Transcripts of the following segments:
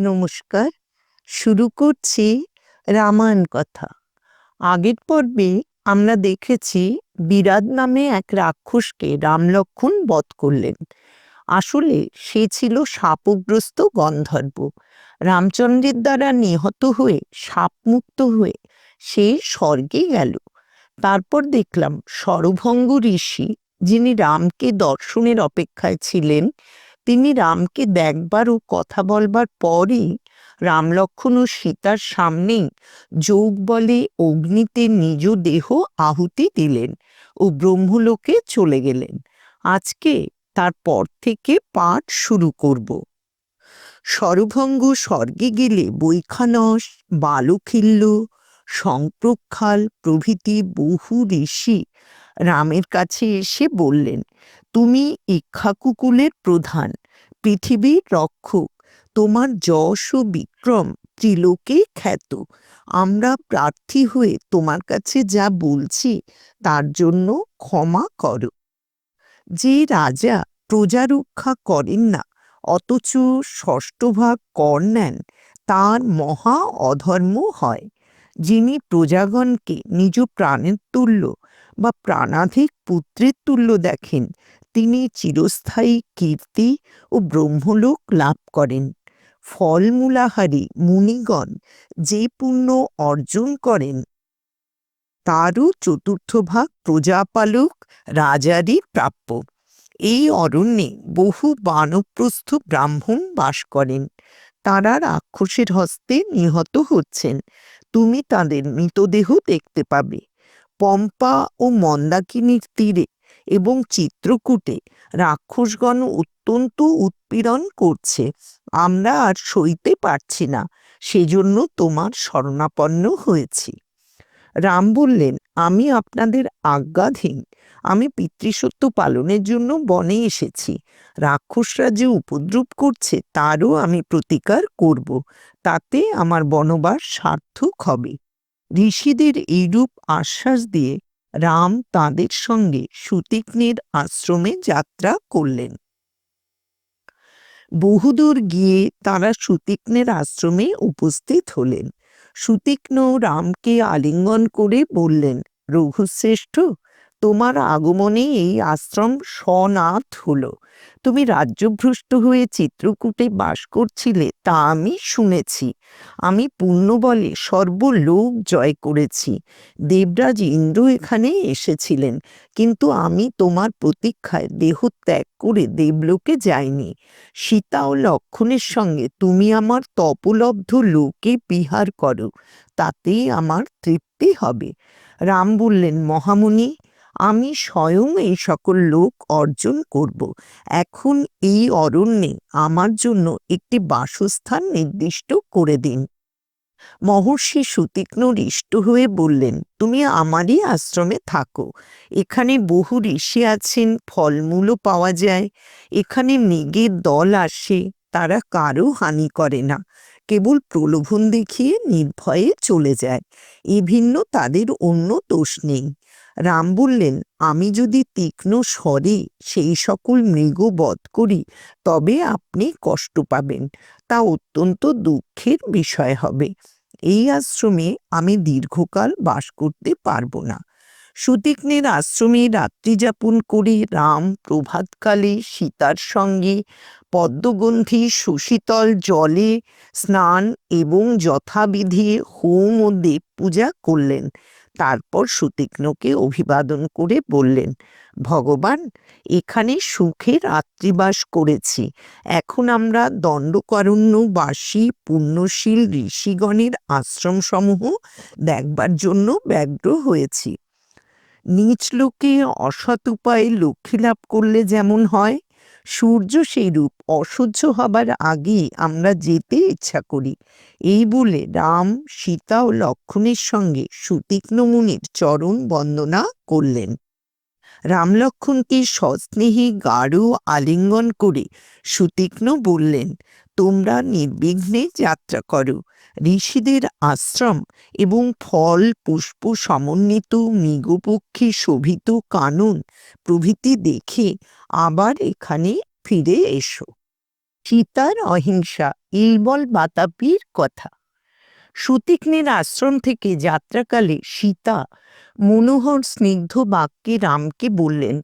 নমস্কার। শুরু করছি রামায়ণ কথা। আগের পর্বে আমরা দেখেছি বিরাট নামে এক রাক্ষসকে রামলক্ষণ বধ করলেন। আসলে সে ছিল শাপগ্রস্ত গন্ধর্ব। রামচন্দ্রের দ্বারা নিহত হয়ে শাপমুক্ত হয়ে সে স্বর্গে গেল। তারপর দেখলাম সরভঙ্গ ঋষি, যিনি রামকে দর্শনের অপেক্ষায় ছিলেন তিনি রামকে দেখবার ও কথা বলবার পরই রাম লক্ষ্মণ ও সীতার সামনেই যোগ বলে অগ্নিতে নিজ দেহ আহুতি দিলেন ও ব্রহ্মলোকে চলে গেলেন। আজকে তারপর থেকে পাঠ শুরু করব। সরভঙ্গ স্বর্গে গেলে বৈখানস, বালুখিল্য, সংপ্রক্ষাল প্রভৃতি বহু ঋষি রামের কাছে এসে বললেন, তুমি ইক্ষাকুকুলের প্রধান। পৃথিবীর রক্ষক। তোমার যশ ও বিক্রম ত্রিলোকে খ্যাত। আমরা প্রার্থী হয়ে তোমার কাছে যা বলছি, তার জন্য ক্ষমা করো। যে রাজা প্রজা রক্ষা করেন না, অথচ ষষ্ঠভাগ কর নেন, তার মহা অধর্ম হয়। যিনি প্রজাগণকে নিজ প্রাণের তুল্য বা প্রাণাধিক পুত্রের তুল্য দেখেন তিনি চিরস্থায়ী কীর্তি ও ব্রহ্মলোক লাভ করেন। ফলমূলাহারী মুনিগণ যে পুণ্য অর্জন করেন, তারও চতুর্থ ভাগ প্রজাপালক রাজারই প্রাপ্য। এই অরণ্যে বহু বানপ্রস্থ ব্রাহ্মণ বাস করেন। তারা রাক্ষসের হস্তে নিহত হচ্ছেন। তুমি তাদের মৃতদেহ দেখতে পাবে। পম্পা ও মন্দাকিনীর তীরে এবং চিত্রকূটে রাক্ষসগণ অত্যন্ত উৎপীড়ন করছে। আমরা আর সইতে পারছি না, সেজন্য তোমার শরণাপন্ন হয়েছি। রাম বললেন, আমি আপনাদের আজ্ঞাধীন। আমি পিতৃসত্য পালনের জন্য বনে এসেছি। রাক্ষসরা যে উপদ্রব করছে, তারও আমি প্রতিকার করব। তাতে আমার বনবাস সার্থক হবে। ঋষিদের এইরূপ আশ্বাস দিয়ে রাম তাঁদের সঙ্গে সুতীক্ষ্ণের আশ্রমে যাত্রা করলেন। বহুদূর গিয়ে তারা সুতীক্ষ্ণের আশ্রমে উপস্থিত হলেন। সুতীক্ষ্ণ রামকে আলিঙ্গন করে বললেন, রঘুশ্রেষ্ঠ তোমার আগমনে এই আশ্রম স্বনাথ হলো। তুমি রাজ্যভ্রষ্ট হয়ে চিত্রকূটে বাস করছিলে তা আমি শুনেছি। আমি পুণ্য বলে সর্বলোক জয় করেছি। দেবরাজ ইন্দ্র এখানে এসেছিলেন, কিন্তু আমি তোমার প্রতীক্ষায় দেহ ত্যাগ করে দেবলোকে যাইনি। সীতা ও লক্ষণের সঙ্গে তুমি আমার তপলব্ধ লোকে বিহার করো, তাতেই আমার তৃপ্তি হবে। রাম বললেন, মহামুনি আমি স্বয়ং এই সকল লোক অর্জন করব। এখন এই অরণ্যে আমার জন্য একটি বাসস্থান নির্দিষ্ট করে দিন। মহর্ষি সুতীক্ষ্ণ হৃষ্ট হয়ে বললেন, তুমি আমারই আশ্রমে থাকো। এখানে বহু ঋষি আছেন, ফলমূলও পাওয়া যায়। এখানে মৃগের দল আসে, তারা কারও হানি করে না। কেবল প্রলোভন দেখিয়ে নির্ভয়ে চলে যায়। এ ভিন্ন তাদের অন্য দোষ নেই। রাম বললেন, আমি যদি তীক্ষ্ণ স্বরে সেই সকল মৃগ বধ করি, তবে আপনি কষ্ট পাবেন। তা অত্যন্ত দুঃখের বিষয় হবে। এই আশ্রমে আমি দীর্ঘকাল বাস করতে পারব না। সুতীক্ষ্ণের আশ্রমে রাত্রি যাপন করে রাম প্রভাতকালে সীতার সঙ্গে পদ্মগন্ধি, সুশীতল জলে স্নান এবং যথাবিধি হোম ও দেব পূজা করলেন। তারপর সুতীক্ষ্ণকে অভিবাদন করে বললেন, ভগবান, এখানে সুখে রাত্রিবাস করেছি। এখন আমরা দণ্ডকারণ্যবাসী পুণ্যশীল ঋষিগণের আশ্রমসমূহ দেখবার জন্য ব্যগ্র হয়েছি। নিচ লোকে অসৎ উপায়ে লক্ষ্মী লাভ করলে যেমন হয় সূর্য সেই রূপ অসহ্য হবার আগে আমরা যেতে ইচ্ছা করি। এই বলে রাম, সীতা ও লক্ষ্মণের সঙ্গে সুতীক্ষ্ণ মুনির চরণ বন্দনা করলেন। রাম লক্ষণকে সস্নেহী, গাঢ়, আলিঙ্গন করে সুতীক্ষ্ণ বললেন, তোমরা নির্বিঘ্নে যাত্রা করো। ঋষিদের আশ্রম এবং ফল, পুষ্প সমন্বিত মৃগপক্ষী শোভিত কানন প্রভৃতি দেখে আবার এখানে ফিরে এসো। সীতার অহিংসা ইলবল বাতাপির কথা। সুতীক্ষ্ণের আশ্রম থেকে যাত্রাকালে সীতা মনোহর স্নিগ্ধ বাক্যে রামকে বললেন,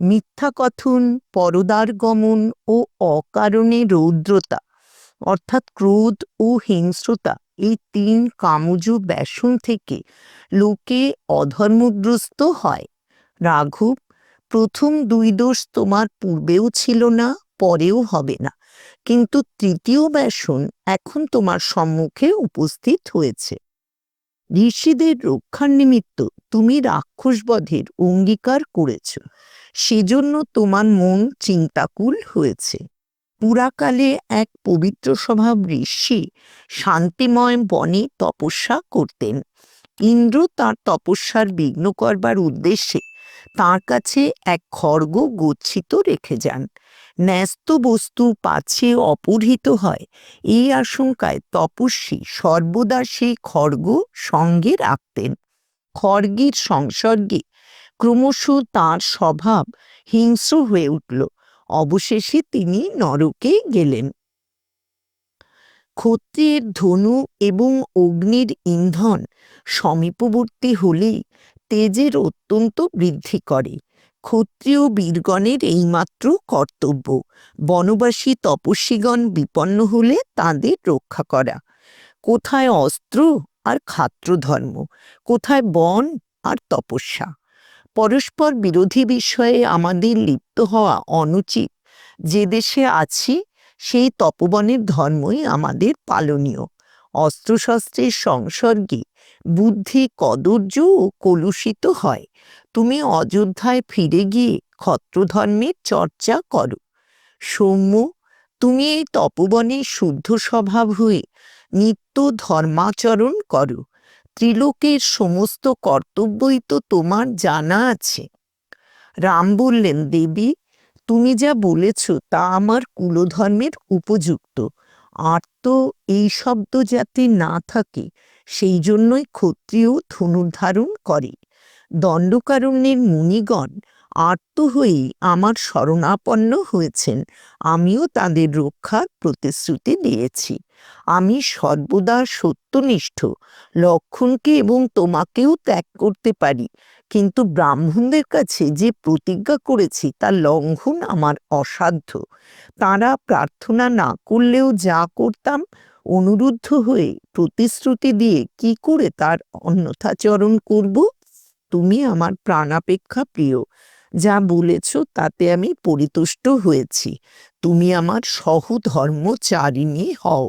মিথ্যা কথন পরদার গমন ও অকারণে রৌদ্রতা, অর্থাৎ ক্রোধ ও হিংস্রতা, এই তিন কামুজ ব্যাসন থেকে লোকে অধর্মগ্রস্ত হয়। রাঘব, প্রথম দুই দোষ তোমার পূর্বেও ছিল না, পরেও হবে না। কিন্তু তৃতীয় ব্যাসন এখন তোমার সম্মুখে উপস্থিত হয়েছে। ঋষিদের রক্ষার নিমিত্ত তুমি রাক্ষসবধের অঙ্গীকার করেছ, সেজন্য তোমার মন চিন্তাকুল হয়েছে। পুরাকালে এক পবিত্র স্বভাব ঋষি শান্তিময় বনে তপস্যা করতেন। ইন্দ্র তার তপস্যার বিঘ্ন করবার উদ্দেশ্যে তার কাছে এক খড়গ গচ্ছিত রেখে যান। ন্যস্ত বস্তু পাছে অপহৃত হয়। এই আশঙ্কায় তপস্বী সর্বদা সেই খড়গ সঙ্গে রাখতেন। খড়গের সংসর্গে ক্রমশ তার স্বভাব হিংস্র হয়ে উঠল। অবশেষে তিনি নরকে গেলেন। ক্ষত্রিয়ের ধনু এবং অগ্নির ইন্ধন সমীপবর্তী হলেই তেজের অত্যন্ত বৃদ্ধি করে। ক্ষত্রিয় বীরগণের এইমাত্র কর্তব্য। বনবাসী তপস্বীগণ বিপন্ন হলে তাদের রক্ষা করা। কোথায় অস্ত্র আর খাত্রধর্ম কোথায় বন আর তপস্যা। পরস্পর বিরোধী বিষয়ে আমাদের লিপ্ত হওয়া অনুচিত। যে দেশে আছি, সেই তপবনের ধর্মই আমাদের পালনীয়। অস্ত্রশস্ত্রের সংসর্গে বুদ্ধি কদর্য ও কলুষিত হয়। তুমি অযোধ্যায় ফিরে গিয়ে ক্ষত্রধর্মের চর্চা করো। সৌম্য, তুমি এই তপবনে শুদ্ধ স্বভাব হয়ে নিত্য ধর্মাচরণ করো। ত্রিলোকের সমস্ত কর্তব্যই তো তোমার জানা আছে। রাম বললেন, দেবী, তুমি যা বলেছ তা আমার কুলধর্মের উপযুক্ত। আর তো এই শব্দ যাতে না থাকে, সেই জন্যই ক্ষত্রিয় ধনুর্ধারণ করে। দণ্ডকারণ্যের মুনিগণ আর্ত হয়েই আমার শরণাপন্ন হয়েছেন। আমিও তাদের রক্ষার প্রতিশ্রুতি দিয়েছি। আমি সর্বদা সত্যনিষ্ঠ, লক্ষণকে এবং তোমাকেও ত্যাগ করতে পারি। কিন্তু ব্রাহ্মণদের কাছে যে প্রতিজ্ঞা করেছি তার লঙ্ঘন আমার অসাধ্য। তারা প্রার্থনা না করলেও যা করতাম, অনুরুদ্ধ হয়ে প্রতিশ্রুতি দিয়ে কি করে তার অন্যথাচরণ করব? তুমি আমার প্রাণাপেক্ষা প্রিয়। যা বলেছ তাতে আমি পরিতুষ্ট হয়েছি। তুমি আমার সহধর্মচারিণী হও।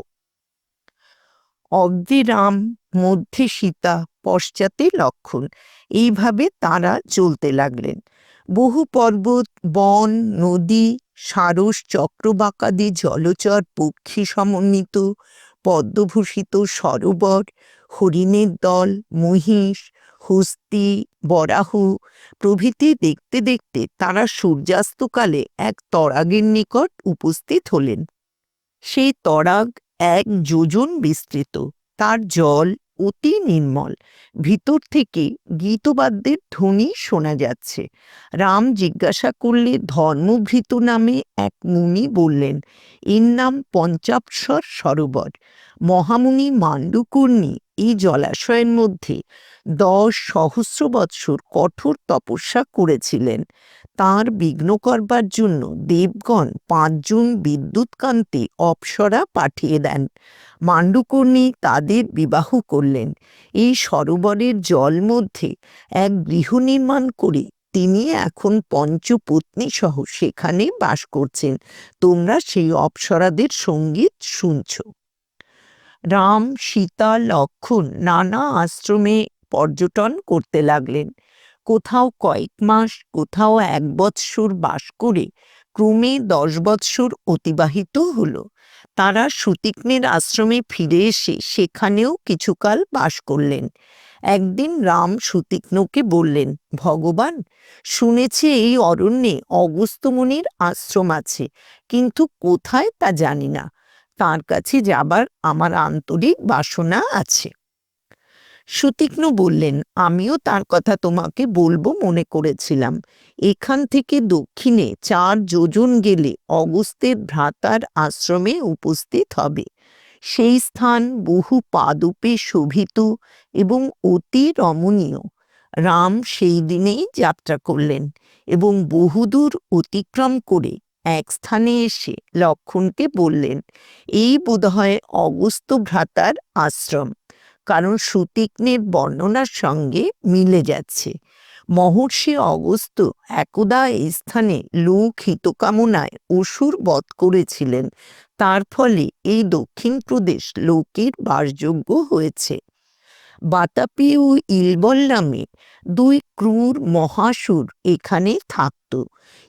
অগ্রে রাম, মধ্যে সীতা, পশ্চাতে লক্ষণ। এইভাবে তারা চলতে লাগলেন। বহু পর্বত, বন, নদী, সারস, চক্রবাকাদি, জলচর, পক্ষী সমন্বিত, পদ্মভূষিত সরোবর, হরিণের দল, মহিষ, হস্তি বরাহ প্রভৃতি দেখতে দেখতে তারা সূর্যাস্তকালে এক তরাগের নিকট উপস্থিত হলেন। সেই তরাগ এক যোজন বিস্তৃত। তার জল অতি নির্মল। ভিতর থেকে গীতবাদ্যের ধ্বনি শোনা যাচ্ছে। রাম জিজ্ঞাসা করলে ধর্মভৃত নামে এক মুনি বললেন, এর নাম পঞ্চাপসর সরোবর। মহামুনি মান্ডুকর্ণী এই জলাশয়ের মধ্যে দশ সহস্র বৎসর কঠোর তপস্যা করেছিলেন। তার বিঘ্ন করবার জন্য দেবগণ পাঁচজন বিদ্যুৎকান্তি অপ্সরা পাঠিয়ে দেন। মান্ডুকর্ণী তাদের বিবাহ করলেন। এই সরোবরের জল মধ্যে এক গৃহ নির্মাণ করে তিনি এখন পঞ্চপত্নী সহ সেখানে বাস করছেন। তোমরা সেই অপ্সরাদের সংগীত শুনছ। রাম, সীতা, লক্ষণ নানা আশ্রমে পর্যটন করতে লাগলেন। কোথাও কয়েক মাস, কোথাও এক বৎসর বাস করে ক্রমে দশ বৎসর অতিবাহিত হলো। তারা সুতীক্ষ্ণের আশ্রমে ফিরে এসে সেখানেও কিছুকাল বাস করলেন। একদিন রাম সুতীক্ষ্ণকে বললেন, ভগবান, শুনেছি এই অরণ্যে অগস্ত্যমুনির আশ্রম আছে, কিন্তু কোথায় তা জানি না। তার কাছে যাবার আমার আন্তরিক বাসনা আছে। সুতীক্ষ্ণ বললেন, আমিও তার কথা তোমাকে বলব মনে করেছিলাম। এখান থেকে দক্ষিণে চার যোজন গেলে অগস্তের ভ্রাতার আশ্রমে উপস্থিত হবে। সেই স্থান বহু পাদুপে শোভিত এবং অতি রমণীয়। রাম সেই দিনেই যাত্রা করলেন এবং বহুদূর অতিক্রম করে এক স্থানে এসে লক্ষণকে বললেন, এই বোধহয় অগস্ত ভ্রাতার আশ্রম। কারণ সুতীক্ষ্ণের বর্ণনার সঙ্গে মিলে যাচ্ছে। মহর্ষি অগস্ত একদা এই স্থানে লোক হিতকামনায় অসুর বধ করেছিলেন। তার ফলে এই দক্ষিণ প্রদেশ লোকের বাসযোগ্য হয়েছে। বাতাপি ও ইলবল নামে দুই ক্রূর মহাসুর এখানে থাকত।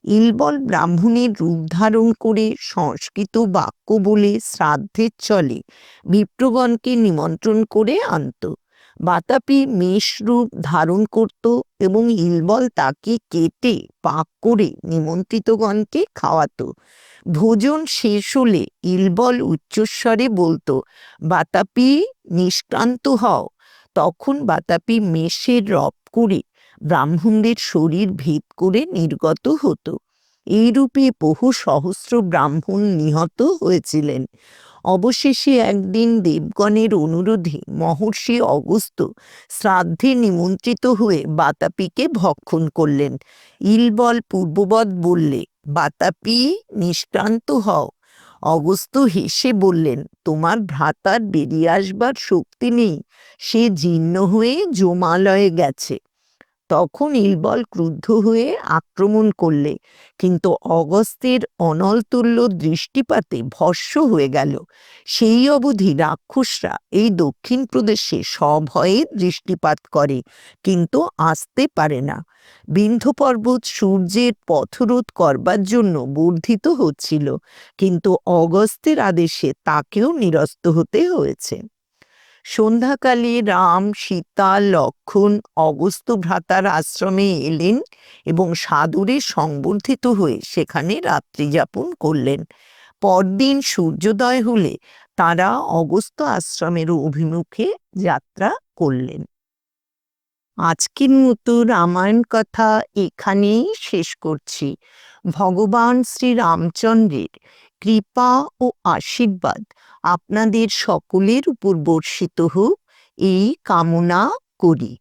ইলবল ব্রাহ্মণের রূপ ধারণ করে সংস্কৃত বাক্য বলে শ্রাদ্ধের চলে বিপ্রগণকে নিমন্ত্রণ করে আনত। বাতাপি মেষ রূপ ধারণ করত এবং ইলবল তাকে কেটে পাক করে নিমন্ত্রিতগণকে খাওয়াতো। ভোজন শেষ হলে ইলবল উচ্চস্বরে বলতো, বাতাপি, নিষ্ক্রান্ত হও। তখন বাতাপি মেষের রব করে ব্রাহ্মণদের শরীর ভেদ করে নির্গত হতো। এইরূপে বহু সহস্র ব্রাহ্মণ নিহত হয়েছিলেন। অবশেষে একদিন দেবগণের অনুরোধে মহর্ষি অগস্ত শ্রাদ্ধে নিমন্ত্রিত হয়ে বাতাপিকে ভক্ষণ করলেন। ইলবল পূর্ববৎ বললে, বাতাপি, নিষ্ক্রান্ত হও। অগস্ত্য হেসে বললেন তোমার ভ্রাতার বেরিয়ে আসবার শক্তি নেই। সে জীর্ণ হয়ে জমালয়ে গেছে। তখন ইলবল ক্রুদ্ধ হয়ে আক্রমণ করলে, কিন্তু অগস্ত্যের অনলতুল্য দৃষ্টিপাতে ভস্য হয়ে গেল। সেই অবধি রাক্ষসরা এই দক্ষিণ প্রদেশে সভয়ে দৃষ্টিপাত করে, কিন্তু আসতে পারে না। বিন্ধ্য পর্বত সূর্যের পথরোধ করবার জন্য বর্ধিত হচ্ছিল, কিন্তু অগস্ত্যের আদেশে তাকেও নিরস্ত হতে হয়েছে। সন্ধ্যাকালে রাম, সীতা, লক্ষণ অগস্ত ভ্রাতার আশ্রমে এলেন এবং সাদরে সংবর্ধিত হয়ে সেখানে রাত্রি যাপন করলেন। পরদিন সূর্যোদয় হলে তারা অগস্ত আশ্রমের অভিমুখে যাত্রা করলেন। আজকের মতো রামায়ণ কথা এখানেই শেষ করছি। ভগবান শ্রী রামচন্দ্রের কৃপা ও আশীর্বাদ আপনাদের সকলের উপর বর্ষিত হোক। এই কামনা করি।